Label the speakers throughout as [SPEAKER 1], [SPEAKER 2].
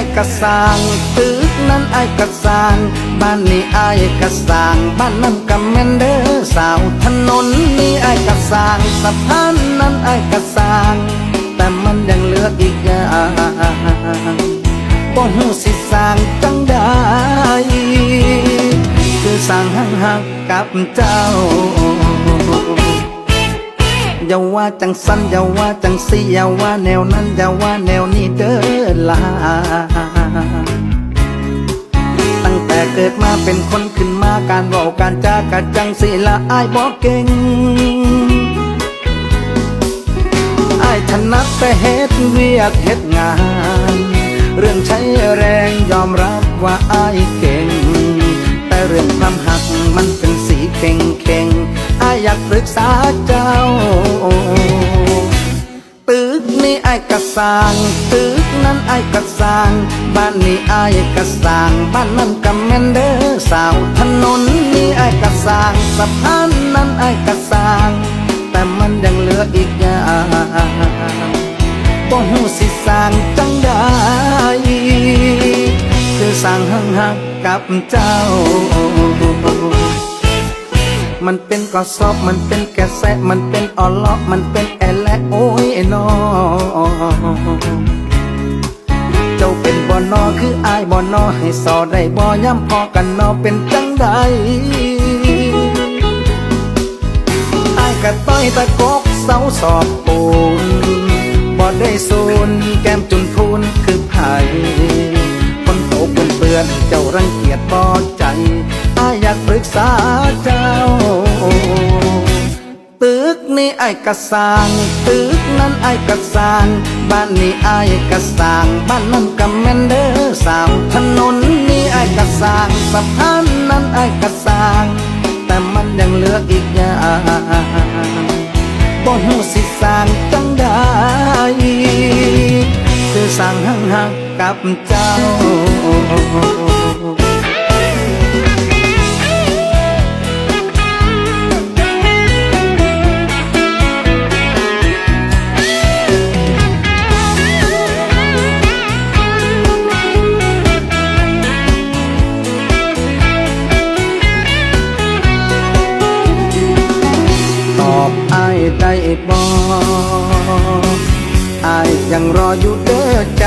[SPEAKER 1] อ้กระสางตึกนั้นไอ้กระสางบ้านนี้ไอ้กระสางบ้านนั้นกำแมนเดอร์สาวถนนนี้ไอ้กระสางสะพานนั้นไอ้กระสางแต่มันยังเหลืออีกอย่างบ่หูสิสางจังได้คือสางหักหักกับเจ้า อย่าว่าจังสั้นอย่าว่าจังสีอย่าว่าแนวนั้นอย่าว่าแนวนี้เด้อลาตั้งแต่เกิดมาเป็นคนขึ้นมาการเว้าการจากะจังสีละอายบอกเก่งอายถนัดแต่เฮ็ดเวียกเฮ็ดงาน เรื่องใช้แรงยอมรับว่าอายเก่ง แต่เรื่องความหักมันเป็นสีเข่งเข่งายอยากปรึกษาเจ้า ตึกนี้ไอ้กระสางตึกนั้นไอ้กระสางบ้านนี้ไอ้กระสางบ้านนั้นกำแมนเดอร์สาวถนนนี้ไอ้กระสางสะพานนั้นไอ้กระสาง แต่มันยังเหลืออีกอย่างบ่หูสิสร้างจังได้คือสร้างหังหักกับเจ้า มันเป็นกอสอบมันเป็นแกะแสะมันเป็นออลอกมันเป็นแอลและโอ้ยนอเจ้าเป็นบ่อนอคืออายบ่อนอให้สอได้บ่ย้ำพอกันนอเป็นจังใดอายกะต้อยตะกกเสาสอบปูนบ่ได้สูนแก้มจุนพูนคือไผ่คนโตเปื้อนเปื้อนเจ้ารังเกียจบ่ใจายอยากปรึกษาเจ้า ตึกนี้ไอ้กระสางตึกนั้นไอ้กระสางบ้านนี้ไอ้กระสางบ้านนั้นกำแมนเดอร์สาวถนนนี้ไอ้กระสางสะพานนั้นไอ้กระสางแต่มันยังเหลืออีกอย่างบ่หูสิสร้างจังได้คือสร้างหังหักกับเจ้า ได้บ่อายยังรออยู่เด้อใจ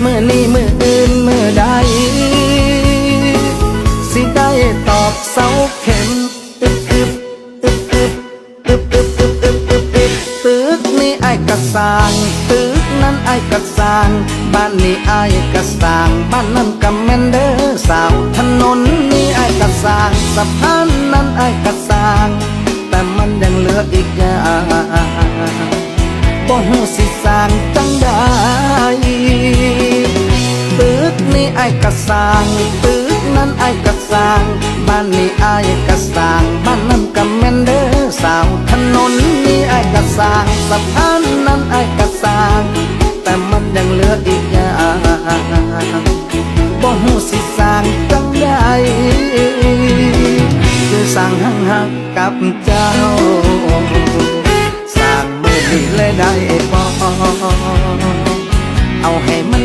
[SPEAKER 1] เมื่อนี้เมื่ออื่นเมื่อใด สิได้ตอบเสาเข็มอึบอึบอึบอึบอึบอึบอึบอึบอึบอึบตึกนี้ไอ้กระสางตึกนั้นไอ้กระสางบ้านนี้ไอ้กระสางบ้านนั้นกำแมนเดอร์สาวถนนนี้ไอ้กระสางสะพานนั้นไอ้กระสาง ยังเหลืออีกอย่างบ่หูสิสร้างจังได้ตึกนี้ไอ้กระสร้างตึกนั้นไอ้กระสร้างบ้านนี้ไอ้กระสร้างบ้านนั้นกำแมนเดอสาวถนนนี้ไอ้กระสร้างสะพานนั้นไอ้กระสร้างแต่มันยังเหลืออีกอย่างบ่หูสิสร้างจังได้ สั่งหังหักกับเจ้า สั่งมือนี้เลยได้บ่เอาให้มัน